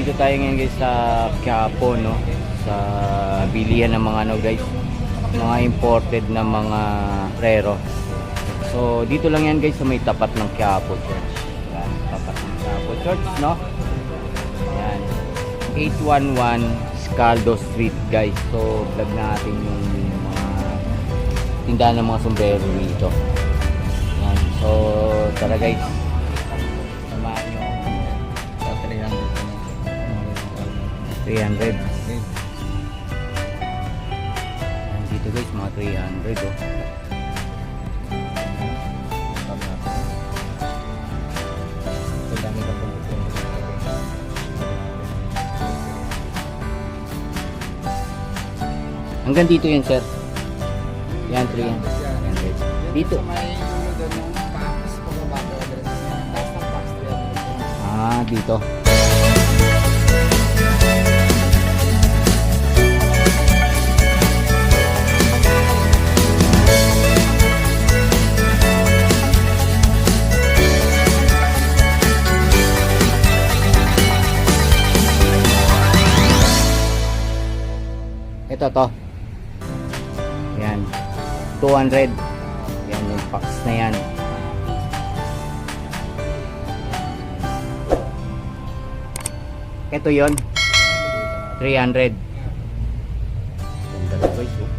dito tayo ngayon guys sa Quiapo, no? Sa bilihan ng mga ano guys, mga imported na mga rero. So, dito lang yan guys sa may tapat ng Quiapo Church. Yan, tapat ng Quiapo Church, no? Yan. 811 Scaldo Street guys. So, vlog natin yung mga tindahan ng mga sombrero dito. Yan. So, tara guys. 300. Yan dito guys, mga 300 oh. Hanggang dito yun sir. Yan, 300. Dito. Sa may to. Yan. 200. Yan yung box na yan. Ito yon 300. Ganda na guys, oh.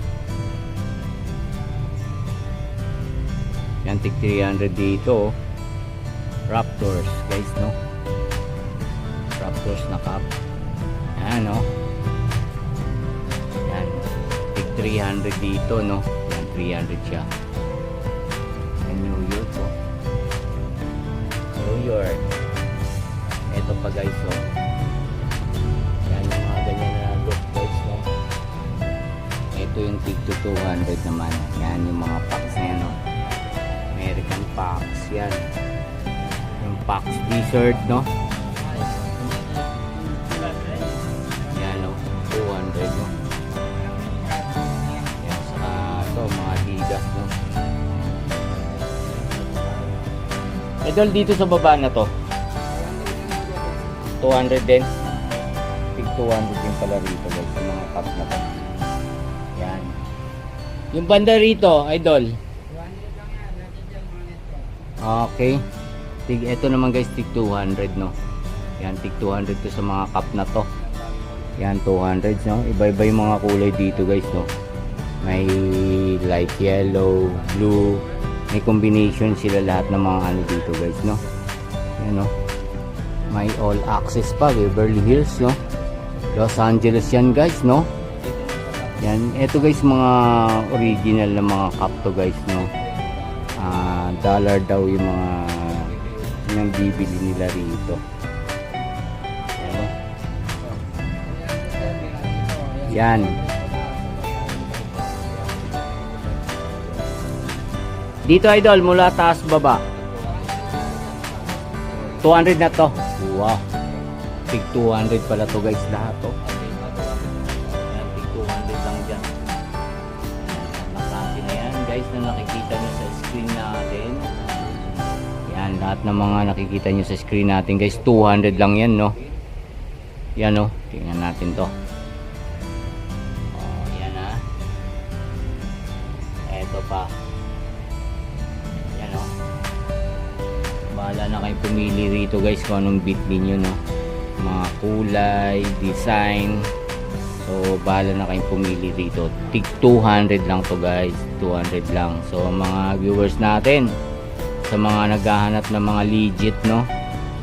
Yan, tig 300 dito, oh. Raptors, guys, no? Raptors na cup. Yan, 300 dito, no? Yan, 300 siya. Yan, New York, oh. New York. Ito pa, guys, oh. Yan yung mga ganyan na look guys, no? Ito yung tig to 200 naman. Yan yung mga packs na yan, no? American packs, yan. Yung packs dessert, no? Idol, dito sa baba na to. 200 din. Tig 200 din pala rito guys sa mga cup na to. Yan. Yung banda rito, idol. Okay. Tig ito naman guys, tig 200 no. Yan, tig 200 to sa mga cup na to. Yan, 200 no. Iba-iba yung mga kulay dito guys no. May light yellow, blue. May combination sila lahat ng mga ano dito guys no. Yan no. May all access pa, Beverly Hills, no? Los Angeles yan, guys, no? Yan, eto guys, mga original na mga cup to, guys, no? Ah, dollar daw yung mga yung bibili nila rito. Yan, Dito, idol, mula taas baba. 200 na to. Wow. Tig 200 pala to guys lahat to. Yan, tig 200 lang dyan. Naklase na yan guys na nakikita nyo sa screen natin. Yan, lahat ng mga nakikita nyo sa screen natin guys. 200 lang yan no. Yan no. Tingnan natin to. Pumili rito guys kung anong beat ninyo no. Mga kulay, design. So bahala na kayong pumili rito. Tig 200 lang to guys. 200 lang. So mga viewers natin sa mga naghahanap ng mga legit no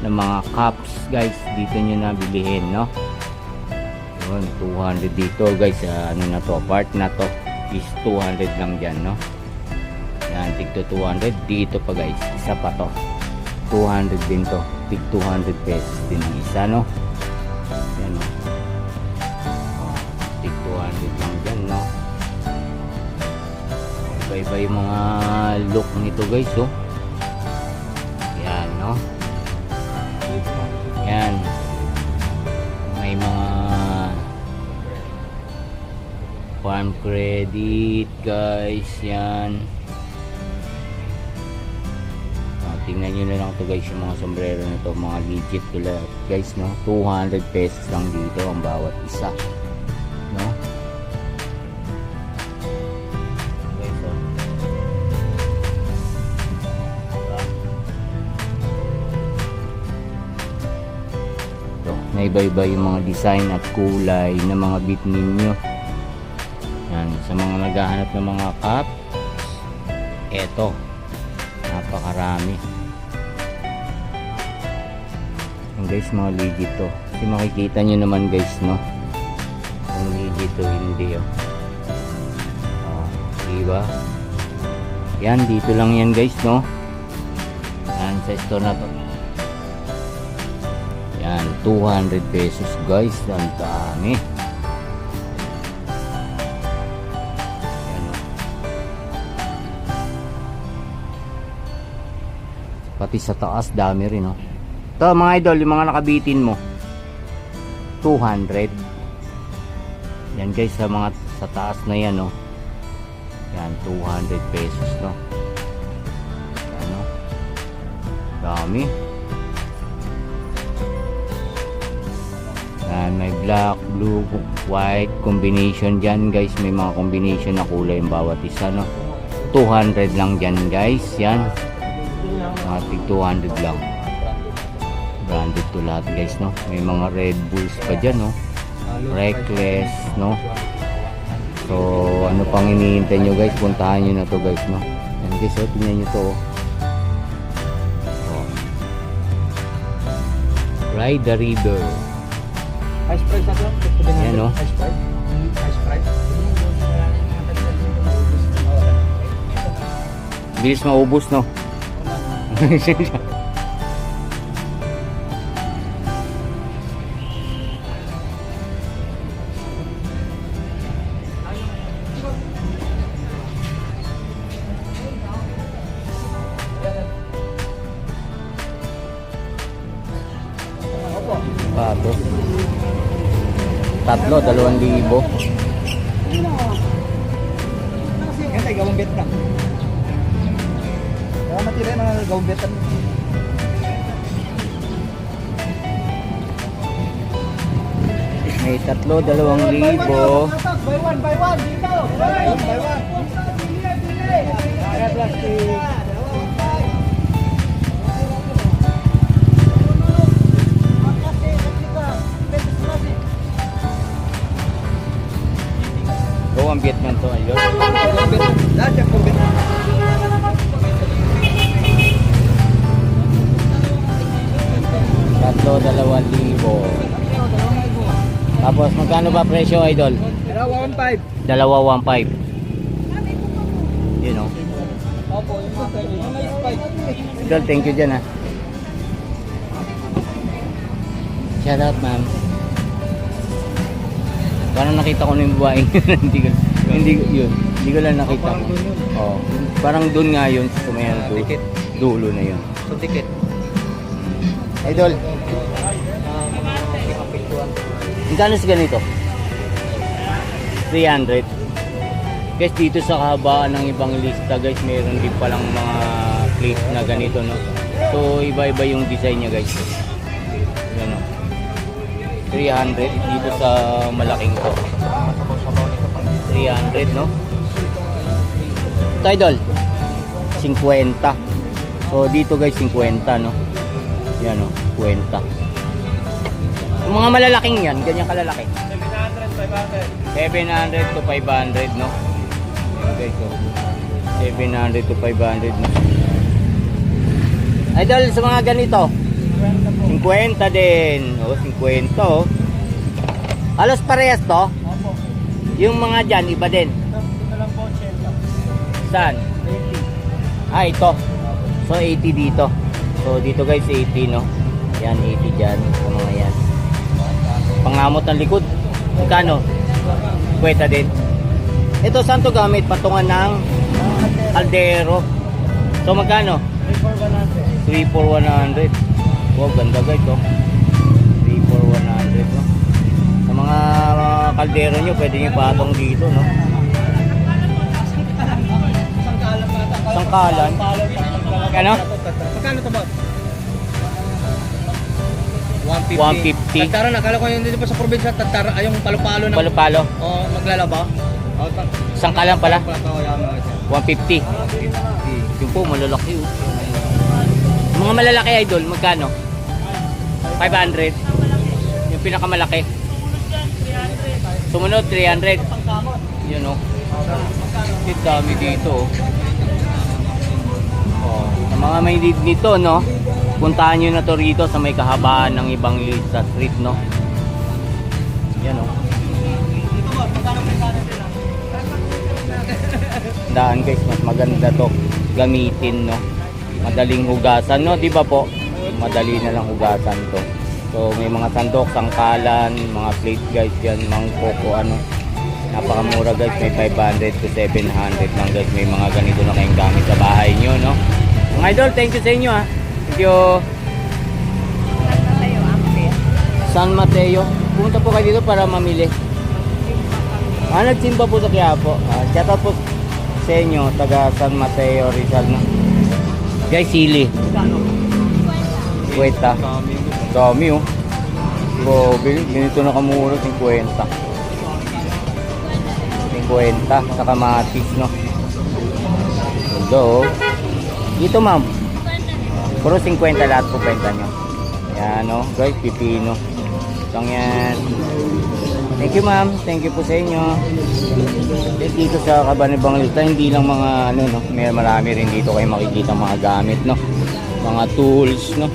ng mga cups guys dito nyo na bilihin no yun 200 dito guys sa ano na to part na to is 200 lang dyan no yan tigto 200 dito pa guys isa pa to 200 din to. Tig 200 pesos din ang isa no? Yan no? Oh, tig 200 lang dyan no? Iba iba yung mga look nito guys oh. Yan no? Yan may mga farm credit guys. Yan tingnan nyo na lang to guys yung mga sombrero na to mga legit to guys no? 200 pesos lang dito ang bawat isa no? Guys oh. Ito, naiba-iba yung mga design at kulay ng mga bit ninyo. Yan sa mga naghahanap ng mga cup eto napakarami Yan guys mga legit to. Kasi makikita nyo naman guys no? Kung legit to hindi oh. oh diba? Yan dito lang yan guys no? Yan sa store na to. Yan 200 pesos guys. Ang dami. Oh. Pati sa taas dami rin oh. Ito mga idol, yung mga nakabitin mo. 200. Yan guys sa mga sa taas na yan oh. Yan 200 pesos no. Yan oh. Dami. Yan may black, blue, white combination dyan guys. May mga combination na kulay yung bawat isa no. 200 lang dyan guys. Yan. Mga tig 200 lang. Branded to lahat guys no. May mga Red Bulls pa dyan no. Reckless no. So ano pang iniintay nyo guys. Puntahan nyo na to guys no. Yan guys oh. Tingnan nyo to oh. Oh. Ride the river. Ice price na lang. Yan, no? Ice price. Ice price. Bilis maubos no. Tatlo, dalawang libo. Tayo gawang bet na. Kaya matira yung mga gawang betan. May tatlo, dalawang libo. Buy one, buy one. Dito. Buy one, buy one. Kaya plastic. Go presyo idol? Dalawa, one five. Dalawa, 1.5. Yun oh. Opo. Idol, thank you dyan ha. Shout out ma'am. Parang nakita ko na yung yun. hindi ko, hindi yun. Hindi ko lang nakita Parang ko. dun yun. Oh, parang doon nga yun sa may Ah, du- ticket. dulo na yun. So, ticket. Idol, Ah, magkano sa ganito? 300. Guys, dito sa kahabaan ng ibang lista guys, meron din palang mga plate na ganito, no? So, iba-iba yung design niya guys. Yan, no? 300 dito sa malaking to. 300, no? Ito, idol. 50. So, dito guys, 50, no? Yan, no? 50. Yung mga malalaking yan, ganyan kalalaki. 700 to 500 no? Guys oh. 700 to 500 no? Idol sa mga ganito 50 din. Oh 50 oh. Halos parehas to? Opo. Yung mga dyan iba din. Ito lang po, 80. Saan? Ah ito. So 80 dito. So dito guys 80 no? Yan 80 dyan sa mga yan. Pangamot ng likod. Magkano? Kweta din Ito saan to gamit? Patungan ng kaldero So magkano? 3 for 100. 3 for 100 Wow ganda guys oh 3 for 100 no Sa mga uh, kaldero nyo pwede nyo patong dito no Isang kalan bata. Isang kalan? Ano? Magkano to, boss? 150. 150. Tagtara na, kala ko yun dito pa sa probinsya, tagtara, ay yung palo-palo na. Palo-palo. Oh, maglalaba. Oh, tang. Isang kalan pala. Oh, yan, mga siya. 150. 150. Yung po, malalaki oh. Mga malalaki idol, magkano? 500. Yung pinakamalaki. Sumunod, 300. Yun oh. Ang dami dito oh. Oh, sa mga may need nito, no? Puntahan nyo na to rito sa may kahabaan ng ibang sa street, no? Yan oh. Daan guys, mas maganda to gamitin, no? Madaling hugasan, no? Di ba po? Madali na lang hugasan to. So, may mga sandok, sangkalan, mga plate guys yan, mangkok o ano. Napakamura guys, may 500 to 700 lang guys. May mga ganito na kayong gamit sa bahay nyo, no? Mga idol, thank you sa inyo, ha? Thank you. San Mateo. Pumunta po kayo dito para mamili. Ah, nagsimba po sa Quiapo. Ah, shout out po sa inyo, taga San Mateo, Rizal, no? Guys, sili. Kweta. Dami. Oh. Grabe, ganito na kamura, 50. 50 sa kamatis, no? Ito, oh. Dito, ma'am. Puro 50 lahat po benta nyo. Yan, no? Guys, pipino. Itong yan. Thank you, ma'am. Thank you po sa inyo. Dito sa Cabanibang Lista, hindi lang mga, ano, no? May marami rin dito kayo makikita mga gamit, no? Mga tools, no?